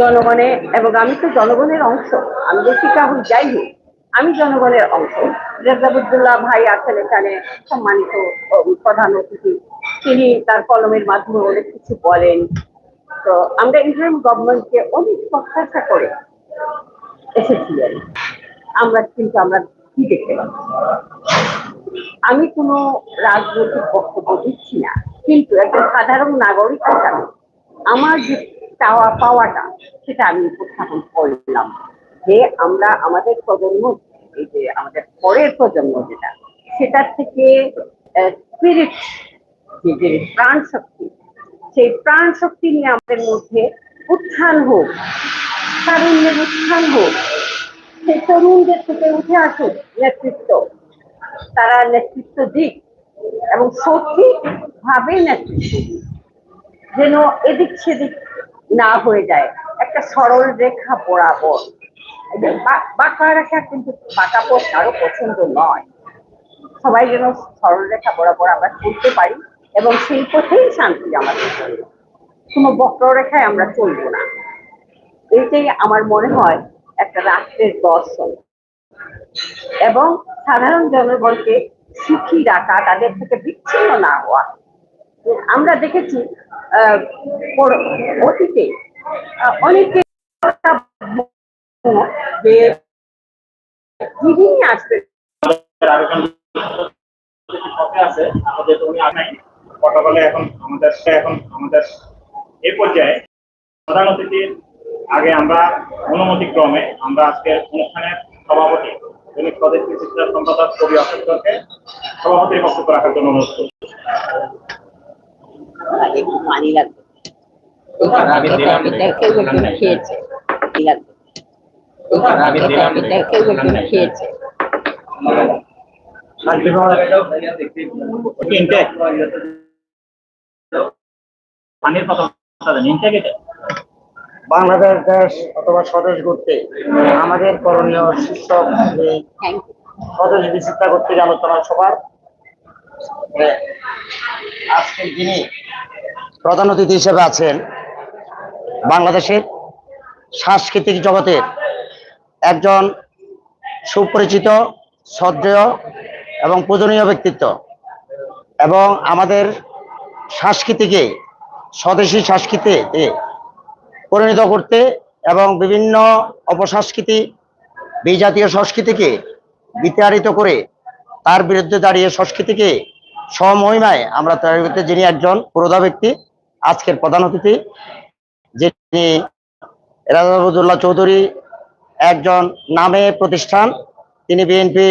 জনগণে এবং আমি তো জনগণের অংশ। আমি লেখিকা হই যাই হোক, আমি জনগণের অংশ। রেজাবুদ্দুল্লাহ ভাই আছেন এখানে, সম্মানিত প্রধান অতিথি। তিনি তার কলমের মাধ্যমে অনেক কিছু বলেন। তো আমরা ইন্টারিম গভর্নমেন্টকে অনেক প্রত্যাশা করে এসেছিলেন আমরা কিন্তু আমরা কি দেখতে পাচ্ছি? আমি কোনো রাজনৈতিক বক্তব্য দিচ্ছি না, কিন্তু একজন সাধারণ নাগরিক হিসাবে আমার যে চাওয়া পাওয়াটা, সেটা আমি উপস্থাপন করলাম। যে আমরা আমাদের প্রজন্ম, এই যে আমাদের পরের প্রজন্ম যেটা, সেটার থেকে স্পিরিট যে প্রাণ শক্তি সেই প্রাণ শক্তি নিয়ে আমাদের মধ্যে উত্থান হোক, তারুণ্যের উত্থান হোক, সেই তরুণদের থেকে উঠে আসুক নেতৃত্ব, তারা নেতৃত্ব দিক এবং সঠিক ভাবে নেতৃত্ব দিক, যেন এদিক সেদিক না হয়ে যায়। একটা সরল রেখা বরাবর। বাঁকা রেখা কিন্তু বাঁকা পথ কারও পছন্দ নয়। সবাই যেন সরল রেখা বরাবর আমরা চলতে পারি এবং সেই পথেই শান্তি আমাদের জন্য। কোনো বক্ররেখায় আমরা চলবো না। এইটাই আমার মনে হয় একটা রাষ্ট্রের দর্শন। এবং সাধারণ জনগণকে সুখী রাখা তাদের থেকে বিচ্ছিন্ন না হওয়া। আমরা দেখেছি অতীতে অনেকে যিনি আসবে। আছে এখন আমাদের এখন আমাদের এই পর্যায়ে অতিথির আগে আমরা আমরা অনুষ্ঠানের সভাপতি সভাপতির বক্তব্য রাখার জন্য অনুরোধ কেউ একজন খেয়েছে। কেউ একজন খেয়েছে। বাংলাদেশ দেশ অথবা স্বদেশ করতে আমাদের করণীয় শীর্ষক স্বদেশ বিচিত্রা কর্তৃক আলোচনা সভার এ, আজকের যিনি প্রধান অতিথি হিসেবে আছেন বাংলাদেশের সাংস্কৃতিক জগতের একজন সুপরিচিত শ্রদ্ধেয় এবং পূজনীয় ব্যক্তিত্ব। এবং আমাদের সংস্কৃতিকে, স্বদেশী সংস্কৃতিতে পরিণত করতে এবং বিভিন্ন অপসংস্কৃতি, বিজাতীয় সংস্কৃতিকে বিতাড়িত করে তার বিরুদ্ধে দাঁড়িয়ে সংস্কৃতিকে সমহিমায় আমরা তৈরি করতে যিনি একজন পুরোধা ব্যক্তি, আজকের প্রধান অতিথি যিনি রাজাবুদুল্লাহ চৌধুরী একজন নামে প্রতিষ্ঠান তিনি বিএনপি